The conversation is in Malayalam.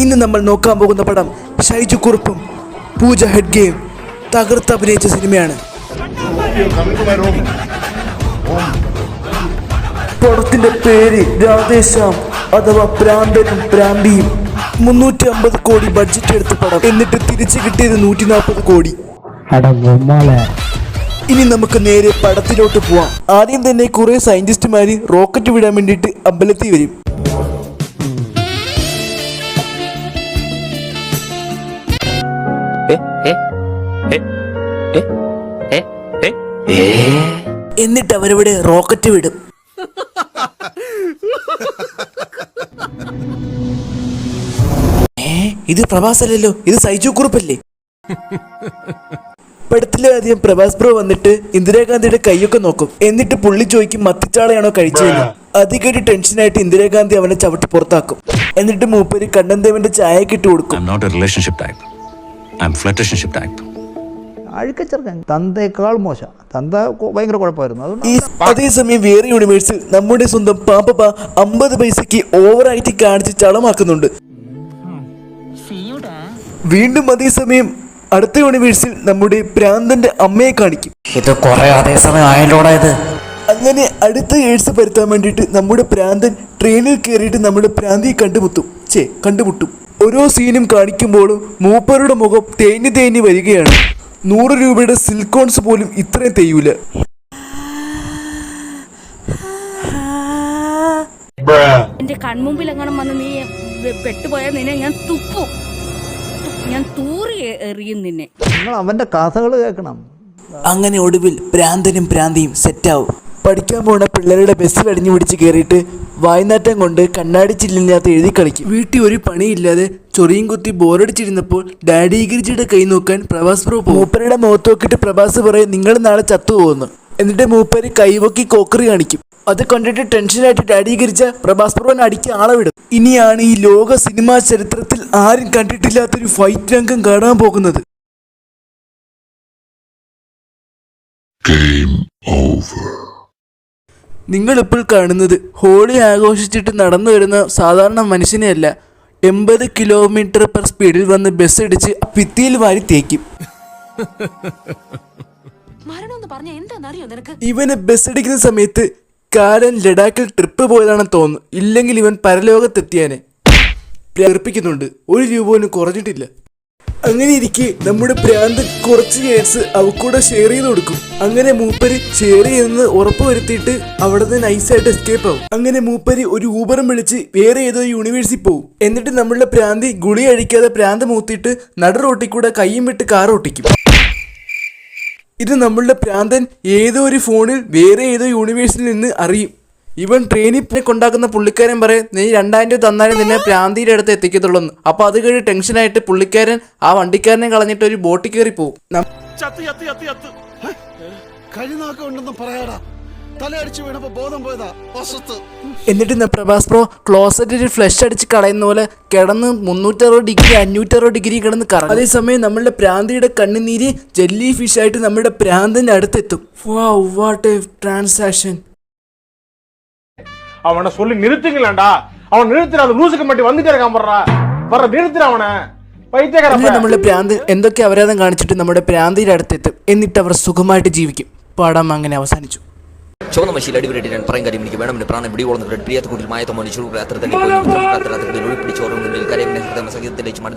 ഇന്ന് നമ്മൾ നോക്കാൻ പോകുന്ന പടം ഷൈജു കുറുപ്പും പൂജ ഹെഡ് ഗെയിം തകർത്ത് അഭിനയിച്ച സിനിമയാണ്. പടത്തിന്റെ പേര് രാധേശ്യാം അഥവാ പ്രാന്തനും പ്രാന്തിയും. മുന്നൂറ്റി അമ്പത് കോടി ബഡ്ജറ്റ് എടുത്ത പടം. എന്നിട്ട് തിരിച്ചു കിട്ടിയത് നൂറ്റി നാൽപ്പത് കോടി ഇനി നമുക്ക് നേരെ പടത്തിലോട്ട് പോവാം. ആദ്യം തന്നെ കുറെ സയന്റിസ്റ്റുമാര് റോക്കറ്റ് വിടാൻ വേണ്ടിയിട്ട് അമ്പലത്തിൽ വരും. എന്നിട്ട് അവരവിടെ റോക്കറ്റ് വിടും. ഏ? ഇത് പ്രഭാസ് അല്ലല്ലോ ഇത് സൈജു കുറുപ്പല്ലേ? പടത്തിലെ ആദ്യം പ്രഭാസ് ബ്രോ വന്നിട്ട് ഇന്ദിരാഗാന്ധിയുടെ കൈയൊക്കെ നോക്കും. എന്നിട്ട് പുള്ളി ചോദിക്കും മത്തിച്ചാളയാണോ കഴിച്ചതെന്ന്? അധികം ടെൻഷനായിട്ട് ഇന്ദിരാഗാന്ധി അവനെ ചവിട്ടി പുറത്താക്കും. എന്നിട്ട് മൂപ്പര് കണ്ണൻദേവന്റെ ചായ ഇട്ട് കൊടുക്കും. അഴുക്കച്ചെറുക്കൻ. തന്തേക്കാൾ മോശം. തന്ത ഭയങ്കര കുഴപ്പമായിരുന്നു. അതുകൊണ്ട് ഈ അതേസമയം വേറെ യൂണിവേഴ്സിൽ നമ്മുടെ സ്വന്തം പാപ്പ അമ്പത് പൈസക്ക് ഓവറായിട്ട് കാണിച്ച് ചളമാക്കുന്നുണ്ട്. വീണ്ടും അതേസമയം അടുത്ത യൂണിവേഴ്സിൽ നമ്മുടെ പ്രാന്തന്റെ അമ്മയെ കാണിക്കും. ഇത് കുറെ അതേ സമയം ആയല്ലോടാ ഇത്. അങ്ങനെ അടുത്ത ഏഴ്സ് പരുത്താൻ വേണ്ടിയിട്ട് നമ്മുടെ പ്രാന്തൻ ട്രെയിനിൽ കയറിയിട്ട് നമ്മുടെ പ്രാന്തിയെ കണ്ടുമുട്ടും. ചേ കണ്ടുമുട്ടും. ഓരോ സീനും കാണിക്കുമ്പോഴും മൂപ്പരുടെ മുഖം തേഞ്ഞു തേഞ്ഞു വരികയാണ്. നൂറ് രൂപയുടെ സിൽക്കോൺസ് പോലും ഇത്രയും തെയ്യൂല എന്റെ കൺമുമ്പിൽ എങ്ങനെ വന്ന് നീ പെട്ടുപോയ പെട്ടുപോയാൽ നിന്നെ ഞാൻ തുപ്പും. ഞാൻ തൂറി എറിയും നിന്നെ. നിങ്ങൾ അവന്റെ കഥകൾ കേൾക്കണം. അങ്ങനെ ഒടുവിൽ പ്രാന്തനും പ്രാന്തിയും സെറ്റാവും പഠിക്കാൻ പോണ പിള്ളേരുടെ ബസ്സിൽ അടിഞ്ഞു പിടിച്ച് കയറിയിട്ട് വായ്നാറ്റം കൊണ്ട് കണ്ണാടി ചില്ലിനകത്ത് എഴുതി കളിക്കും. വീട്ടിൽ ഒരു പണിയില്ലാതെ ചൊറിയും കുത്തി ബോറടിച്ചിരുന്നപ്പോൾ ഡാഡി ഗിരിജിയുടെ കൈ നോക്കാൻ പ്രഭാസ് പ്രോ. മൂപ്പരുടെ മുഖത്ത് നോക്കിയിട്ട് പ്രഭാസ് പറയും നിങ്ങൾ നാളെ ചത്തു പോകുന്നു. എന്നിട്ട് മൂപ്പര് കൈവക്കി കോക്കറി കാണിക്കും. അത് കണ്ടിട്ട് ടെൻഷനായിട്ട് ഡാഡി ഗിരിച്ച പ്രഭാസ് പ്രോനെ അടിക്ക് ആളെ വിടും. ഇനിയാണ് ഈ ലോക സിനിമാ ചരിത്രത്തിൽ ആരും കണ്ടിട്ടില്ലാത്തൊരു ഫൈറ്റ് രംഗം കാണാൻ പോകുന്നത്. നിങ്ങൾ ഇപ്പോൾ കാണുന്നത് ഹോളി ആഘോഷിച്ചിട്ട് നടന്നു വരുന്ന സാധാരണ മനുഷ്യനെയല്ല. എൺപത് കിലോമീറ്റർ പെർ സ്പീഡിൽ വന്ന് ബസ് ഇടിച്ച് ഭിത്തിയിൽ വാരി തേക്കും. ഇവന് ബസ് ഇടിക്കുന്ന സമയത്ത് കാലൻ ലഡാക്കിൽ ട്രിപ്പ് പോയതാണെന്ന് തോന്നുന്നു. ഇല്ലെങ്കിൽ ഇവൻ പരലോകത്തെത്തിയാനെ. പ്രേർപ്പിക്കുന്നുണ്ട് ഒരു രൂപ പോലും കുറഞ്ഞിട്ടില്ല. അങ്ങനെ ഇരിക്കെ നമ്മുടെ പ്രാന്ത് കുറച്ച് ഷെയർസ് അവക്കൂടെ ഷെയർ ചെയ്ത് കൊടുക്കും. അങ്ങനെ മൂപ്പര് ഷെയർ ചെയ്തെന്ന് ഉറപ്പ് വരുത്തിയിട്ട് അവിടെ നിന്ന് നൈസായിട്ട് എസ്കേപ്പ് ആവും. അങ്ങനെ മൂപ്പര് ഒരു ഊബറും വിളിച്ച് വേറെ ഏതോ യൂണിവേഴ്സിൽ പോകും എന്നിട്ട് നമ്മളുടെ പ്രാന്തി ഗുളി അഴിക്കാതെ പ്രാന്ത് മൂത്തിയിട്ട് നട റോട്ടിൽ കൂടെ കയ്യും വിട്ട് കാർ ഓട്ടിക്കും. ഇത് നമ്മളുടെ പ്രാന്തൻ ഏതോ ഒരു ഫോണിൽ വേറെ ഏതോ യൂണിവേഴ്സിൽ നിന്ന് അറിയും. ഇവൻ ട്രെയിനിൽ പോയി കൊണ്ടാക്കുന്ന പുള്ളിക്കാരൻ പറയും നീ രണ്ടായിരം രൂപ തന്നാലും നിന്നെ പ്രാന്തിയുടെ അടുത്ത് എത്തിക്കത്തുള്ളൂ എന്ന് അപ്പൊ അത് കഴിഞ്ഞ് ടെൻഷനായിട്ട് പുള്ളിക്കാരൻ ആ വണ്ടിക്കാരനെ കളഞ്ഞിട്ട് ഒരു ബോട്ടിൽ കയറി പോകും പറയാടാ. തലയടിച്ച് വീണപ്പോ ബോധം പോയതാ. വശത്ത് എന്നിട്ട് പ്രഭാസ് പ്രോ ക്ലോസറ്റ് ഒരു ഫ്ലഷ് അടിച്ച് കളയുന്ന പോലെ കിടന്ന് മുന്നൂറ്ററുപത് ഡിഗ്രി അഞ്ഞൂറ്ററുപത് ഡിഗ്രി കിടന്ന് കറങ്ങും. അതേസമയം നമ്മളുടെ പ്രാന്തിയുടെ കണ്ണുനീര് ജെല്ലി ഫിഷ് ആയിട്ട് നമ്മുടെ പ്രാന്തിന്റെ അടുത്തെത്തും. വാട്ട് എ ട്രാൻസാക്ഷൻ அவனை சொல்லி நிறுத்துங்களேன்டா அவன் நிறுத்துற அந்த லூசுக்கு மட்டும் வந்துட்டே இருக்கான் படுறா படுற நிறுத்துற அவனை பைத்தியக்கார അങ്ങനെ നമ്മുടെ പ്രാന്ത് എന്തൊക്കെ അപരാധം കാണിച്ചിട്ട് നമ്മുടെ പ്രാന്തിയുടെ അടുത്തെത്തും എന്നിട്ട് അവർ സുഖമായിട്ട് ജീവിക്കും പടം അങ്ങനെ അവസാനിച്ചു ചുവന്ന മഷിയിൽ അടിപൊളിയായിട്ട് ഞാൻ പറയും കാര്യം എനിക്ക് വേണമെന്ന് പ്രാണം പിടി കൊള്ളുന്ന പ്രിയത്തെ കൂട്ടിൽ മായത്തമോനി ചുരുൾ അത്തരത്തിൽ ഒളിപ്പിടിച്ചോറും മുന്നിൽ കരയും ഹൃദയ സംഗീതത്തിലേക്ക് മണ്ഡലത്തിൽ